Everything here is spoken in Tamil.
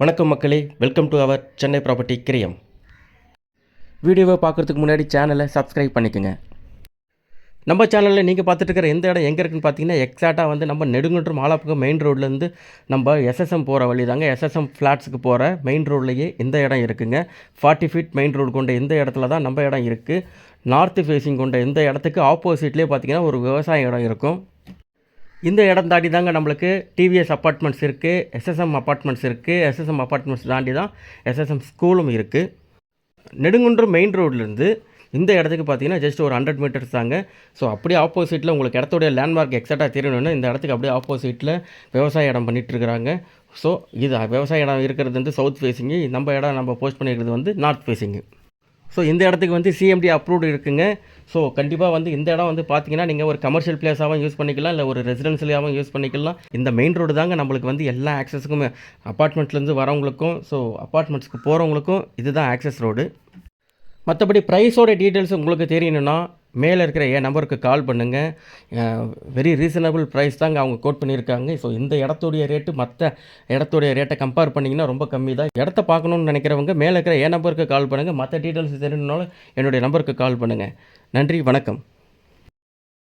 வணக்கம் மக்களே welcome to our Chennai property கிரியம் வீடியோவை பார்க்குறதுக்கு முன்னாடி சேனலை சப்ஸ்கிரைப் பண்ணிக்கோங்க. நம்ம சேனலில் நீங்கள் பார்த்துட்டு இருக்கிற எந்த இடம் எங்கே இருக்குன்னு பார்த்தீங்கன்னா எக்ஸாக்டாக வந்து நம்ம நெடுங்குன்றம் ஆலாப்புக்கு மெயின் ரோட்லேருந்து நம்ம எஸ்எஸ்எம் போகிற வழி தாங்க எஸ்எஸ்எம் ஃப்ளாட்ஸுக்கு போகிற மெயின் ரோட்லேயே இந்த இடம் இருக்குங்க. ஃபார்ட்டி ஃபீட் மெயின் ரோடு கொண்ட இந்த இடத்துல தான் நம்ம இடம் இருக்குது நார்த்து ஃபேஸிங் கொண்ட இந்த இடத்துக்கு ஆப்போசிட்லேயே பார்த்தீங்கன்னா ஒரு விவசாய இடம் இருக்கும். இந்த இடம் தாண்டி தாங்க நம்மளுக்கு டிவிஎஸ் அப்பார்ட்மெண்ட்ஸ் இருக்குது எஸ்எஸ்எம் அப்பார்ட்மெண்ட்ஸ் இருக்குது எஸ்எஸ்எம் அப்பார்ட்மெண்ட்ஸ் தாண்டி தான் எஸ்எஸ்எம் ஸ்கூலும் இருக்குது நெடுங்குன்றம் மெயின் ரோட்லேருந்து இந்த இடத்துக்கு பார்த்தீங்கன்னா ஜஸ்ட் ஒரு ஹண்ட்ரட் மீட்டர்ஸ் தாங்க. ஸோ அப்படியே ஆப்போசிட்டில் உங்களுக்கு இடத்துடைய லேண்ட்மார்க் எக்ஸாக்டாக தெரியணும்னா இந்த இடத்துக்கு அப்படியே ஆப்போசிட்டில் விவசாய இடம் பண்ணிகிட்ருக்குறாங்க இருக்கிறாங்க. ஸோ இது விவசாய இடம் இருக்கிறது வந்து சவுத் ஃபேஸிங்கு நம்ம இடம் நம்ம போஸ்ட் பண்ணியிருக்கிறது வந்து நார்த் ஃபேஸிங்கு ஸோ இந்த இடத்துக்கு வந்து சிஎம்டி அப்ரூவ்டு இருக்குங்க. ஸோ கண்டிப்பாக வந்து இந்த இடம் வந்து பார்த்தீங்கன்னா நீங்கள் ஒரு கமர்ஷியல் பிளேஸாகவும் யூஸ் பண்ணிக்கலாம் இல்லை ஒரு ரெசிடென்சியலாகவும் யூஸ் பண்ணிக்கலாம். இந்த மெயின் ரோடு தாங்க நம்மளுக்கு வந்து எல்லா ஆக்சஸுக்கும் அப்பார்ட்மெண்ட்லேருந்து வரவங்களுக்கும் ஸோ அப்பார்ட்மெண்ட்ஸ்க்கு போகிறவங்களுக்கும் இதுதான் ஆக்சஸ் ரோடு மற்றபடி ப்ரைஸோட டீட்டெயில்ஸ் உங்களுக்கு தெரியணும்னா மேலே இருக்கிற என் நம்பருக்கு கால் பண்ணுங்கள் வெரி ரீசனபிள் ப்ரைஸ் தாங்க அவங்க கோட் பண்ணியிருக்காங்க. ஸோ இந்த இடத்துடைய ரேட்டு மற்ற இடத்துடைய ரேட்டை கம்பேர் பண்ணிங்கன்னா ரொம்ப கம்மி தான். இடத்த பார்க்கணுன்னு நினைக்கிறவங்க மேலே இருக்கிற என் நம்பருக்கு கால் பண்ணுங்கள் மற்ற டீட்டெயில்ஸ் தெரியணுனாலும் என்னுடைய நம்பருக்கு கால் பண்ணுங்கள் நன்றி வணக்கம்.